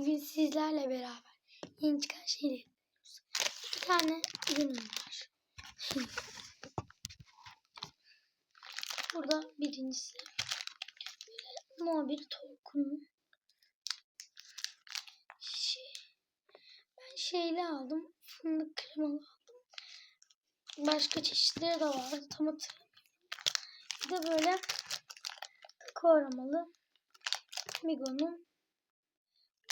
Bugün sizlerle beraber yeni çıkan şeyleri yapıyoruz. Bir tane ürünüm var. Burada birincisi böyle muhabir Torkun'un şey, ben şeyli aldım. Fındık kremalı aldım. Başka çeşitleri de vardı. Tam hatırlamıyorum. Bir de böyle kakao Migo'nun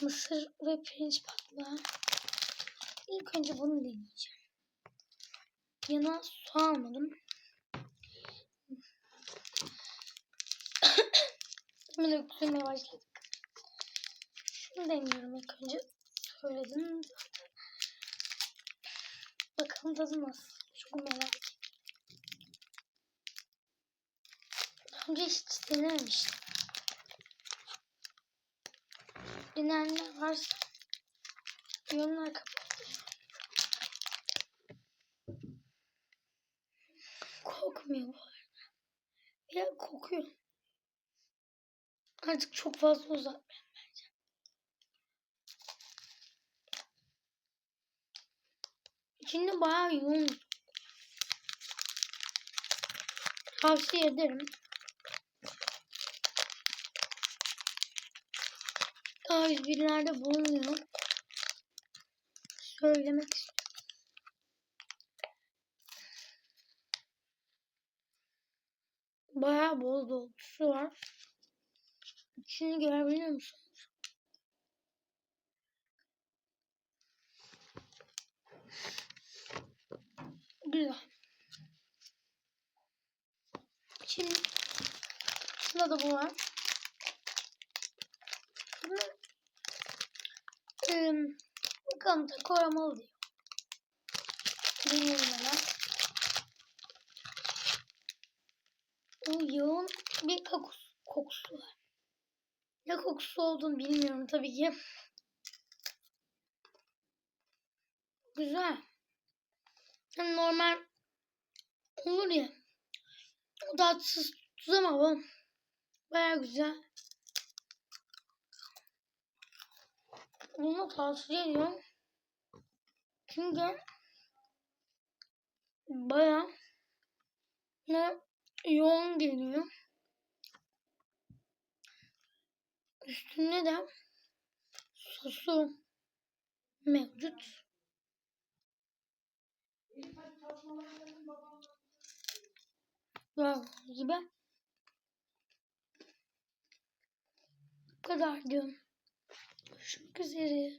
mısır ve pirinç patlağı. İlk önce bunu deneyeceğim. Yana su almadım. Şimdi öksürmeye başladık. Şunu deniyorum ilk önce. Söyledim. Bakalım tadı nasıl. Çok merak. Daha önce hiç denememiştim. Deneyenler varsa yorumlar kapalı. Kokmuyor bu arada. Ya kokuyor. Artık çok fazla uzatmayalım bence. İçinde bayağı yoğun. Tavsiye ederim. A101'lerde bulunuyor. Söylemek istiyorum. Bayağı bol dolgusu var. İçini görebiliyor musunuz? Güzel. Şimdi şurada da bu var. Bunu Ee, bakalım da koramalı diyor. Deneyelim hemen. O yoğun bir kokusu, kokusu var. Ne kokusu olduğunu bilmiyorum tabii ki. Güzel. Yani normal olur ya. O tatsız tuz ama bu baya güzel. Bunu tavsiye ediyorum. Çünkü baya ne yoğun geliyor. Üstünde de sosu mevcut. Gördüğünüz gibi. Bu kadar diyorum. Görüşmek üzere.